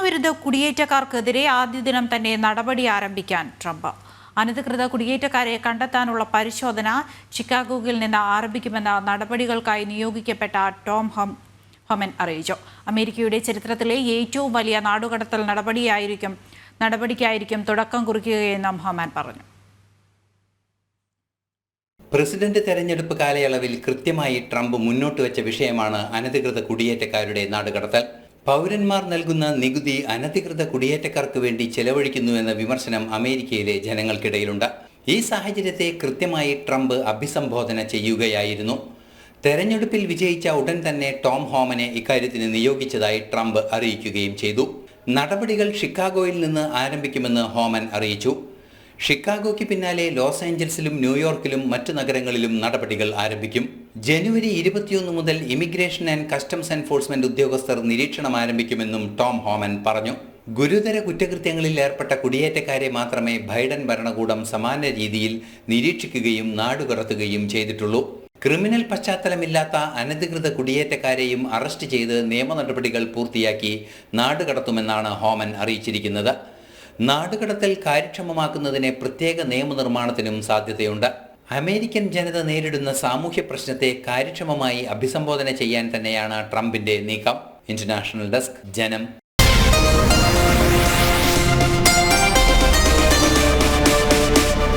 നിയമവിരുദ്ധ കുടിയേറ്റക്കാർക്കെതിരെ ആദ്യ ദിനം തന്നെ നടപടി ആരംഭിക്കാൻ ട്രംപ്. അനധികൃത കുടിയേറ്റക്കാരെ കണ്ടെത്താനുള്ള പരിശോധന ചിക്കാഗോയിൽ നിന്ന് ആരംഭിക്കുമെന്ന നടപടികൾക്കായി നിയോഗിക്കപ്പെട്ട ടോം ഹം ഹൊമൻ അറിയിച്ചു. അമേരിക്കയുടെ ചരിത്രത്തിലെ ഏറ്റവും വലിയ നാടുകടത്തൽ നടപടിയായിരിക്കും നടപടിക്കായിരിക്കും തുടക്കം കുറിക്കുകയെന്നും ഹൊമാൻ പറഞ്ഞു. പ്രസിഡന്റ് തെരഞ്ഞെടുപ്പ് കാലയളവിൽ കൃത്യമായി ട്രംപ് മുന്നോട്ട് വെച്ച വിഷയമാണ് അനധികൃത കുടിയേറ്റക്കാരുടെ നാടുകടത്തൽ. പൗരന്മാർ നൽകുന്ന നികുതി അനധികൃത കുടിയേറ്റക്കാർക്ക് വേണ്ടി ചെലവഴിക്കുന്നുവെന്ന വിമർശനം അമേരിക്കയിലെ ജനങ്ങൾക്കിടയിലുണ്ട്. ഈ സാഹചര്യത്തെ കൃത്യമായി ട്രംപ് അഭിസംബോധന ചെയ്യുകയായിരുന്നു. തെരഞ്ഞെടുപ്പിൽ വിജയിച്ച ഉടൻ തന്നെ ടോം ഹോമനെ ഇക്കാര്യത്തിന് നിയോഗിച്ചതായി ട്രംപ് അറിയിക്കുകയും ചെയ്തു. നടപടികൾ ഷിക്കാഗോയിൽ നിന്ന് ആരംഭിക്കുമെന്ന് ഹോമൻ അറിയിച്ചു. ഷിക്കാഗോയ്ക്ക് പിന്നാലെ ലോസ് ഏഞ്ചൽസിലും ന്യൂയോർക്കിലും മറ്റു നഗരങ്ങളിലും നടപടികൾ ആരംഭിക്കും. ജനുവരി ഇരുപത്തിയൊന്ന് മുതൽ ഇമിഗ്രേഷൻ ആൻഡ് കസ്റ്റംസ് എൻഫോഴ്സ്മെന്റ് ഉദ്യോഗസ്ഥർ നിരീക്ഷണം ആരംഭിക്കുമെന്നും ടോം ഹോമൻ പറഞ്ഞു. ഗുരുതര കുറ്റകൃത്യങ്ങളിൽ ഏർപ്പെട്ട കുടിയേറ്റക്കാരെ മാത്രമേ ബൈഡൻ ഭരണകൂടം സമാന രീതിയിൽ നിരീക്ഷിക്കുകയും നാടുകടത്തുകയും ചെയ്തിട്ടുള്ളൂ. ക്രിമിനൽ പശ്ചാത്തലമില്ലാത്ത അനധികൃത കുടിയേറ്റക്കാരെയും അറസ്റ്റ് ചെയ്ത് നിയമ നടപടികൾ പൂർത്തിയാക്കി നാടുകടത്തുമെന്നാണ് ഹോമൻ അറിയിച്ചിരിക്കുന്നത്. നാടുകടത്തൽ കാര്യക്ഷമമാക്കുന്നതിന് പ്രത്യേക നിയമനിർമ്മാണത്തിനും സാധ്യതയുണ്ട്. അമേരിക്കൻ ജനത നേരിടുന്ന സാമൂഹ്യ പ്രശ്നത്തെ കാര്യക്ഷമമായി അഭിസംബോധന ചെയ്യാൻ തന്നെയാണ് ട്രംപിന്റെ നീക്കം. ഇന്റർനാഷണൽ ഡെസ്ക് ജനം